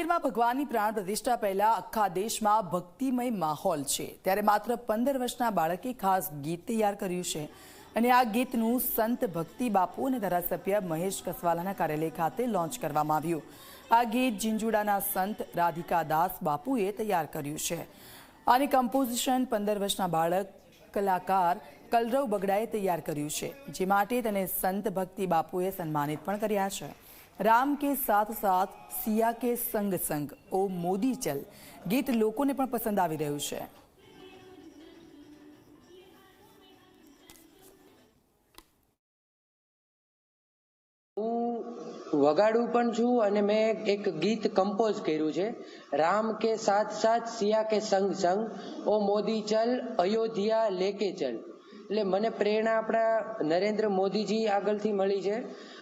મંદિરમાં ભગવાનની પ્રાણ પ્રતિષ્ઠા પહેલા આખા દેશમાં ભક્તિમય માહોલ છે. ત્યારે માત્ર પંદર વર્ષના બાળકે ખાસ ગીત તૈયાર કર્યું છે. અને આ ગીતનું સંત ભક્તિ બાપુ અને ધારાસભ્ય મહેશ કસવાલાના કાર્યાલય ખાતે લોન્ચ કરવામાં આવ્યું. આ ગીત ઝીંઝુડાના સંત રાધિકા દાસ બાપુએ તૈયાર કર્યું છે. આની કમ્પોઝિશન પંદર વર્ષના બાળક કલાકાર કલરવ બગડાએ તૈયાર કર્યું છે, જે માટે તેને સંત ભક્તિ બાપુએ સન્માનિત પણ કર્યા છે. રામ કે સાથ સાથ સિયા કે સંગ સંગ ઓ મોદી ચલ ગીત લોકોને પણ પસંદ આવી રહ્યું છે વગાડું પણ છું અને મેં એક ગીત કમ્પોઝ કર્યું છે રામ કે સાથ સાથ સિયા કે સંગ સંગ ઓ મોદી ચલ અયોધ્યા લેકે ચલ એટલે મને પ્રેરણા આપણા નરેન્દ્ર મોદીજી આગળથી મળી છે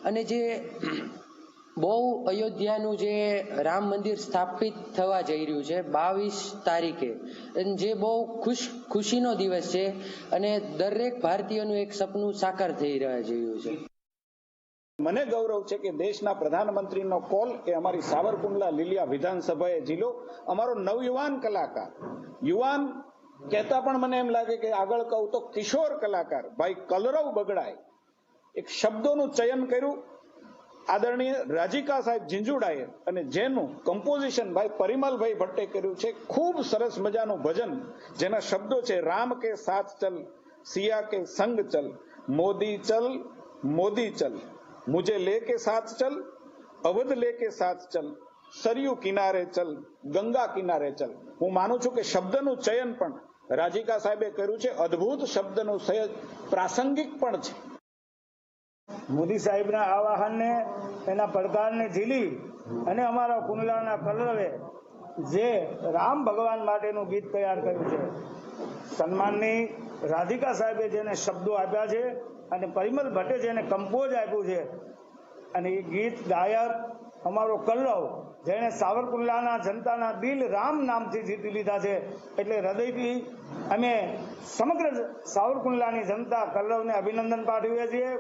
અને જે બહુ અયોધ્યાનું જે રામ મંદિર સ્થાપિત થવા જઈ રહ્યું છે, બાવીસ તારીખે. જે બહુ ખુશ, ખુશીનો દિવસ છે અને દરેક ભારતીયનું એક સપનું સાકાર થઈ રહ્યા જઈ છે. મને ગૌરવ છે કે દેશના પ્રધાનમંત્રીનો કોલ એ અમારી સાવરકુંડલા લીલિયા વિધાનસભાએ જિલ્લો અમારો નવયુવાન કલાકાર, યુવાન કહેતા પણ મને એમ લાગે કે આગળ કહું તો કિશોર કલાકાર, ભાઈ કલરવ બગડાય એક શબ્દોનું ચયન કર્યું આદરણીય રાજીકા સાહેબ ઝીંઝુડાએ અને જેનું કમ્પોઝિશન ભાઈ પરિમલભાઈ ભટ્ટે કર્યું છે, ખૂબ સરસ મજાનું ભજન, જેના શબ્દો છે, રામ કે સાથ ચલ, સિયા કે સંગ ચલ, મોદી ચલ મોદી ચલ, મુજે લે કે સાથ ચલ, અવધ લે કે સાથ ચલ, સરયુ કિનારે ચલ, ગંગા કિનારે ચલ. હું માનું છું કે શબ્દનું ચયન પણ રાજીકા સાહેબે કર્યું છે, અદ્ભુત શબ્દનું સહેજ પ્રાસંગિક પણ છે. મોદી સાહેબના આવાહનને એના પડકારને ઝીલી અને અમારા કુંડલાના કલરવે જે રામ ભગવાન માટેનું ગીત તૈયાર કર્યું છે, સન્માનની રાધિકા સાહેબે જેને શબ્દો આપ્યા છે અને પરિમલ ભટ્ટે જેને કમ્પોઝ આપ્યું છે, અને એ ગીત ગાયક અમારો કલ્લવ, જેણે સાવરકુંડલાના જનતાના દિલ રામ નામથી જીતી લીધા છે, એટલે હૃદયથી અમે સમગ્ર સાવરકુંડલાની જનતા કલ્લવને અભિનંદન પાઠવીએ છીએ.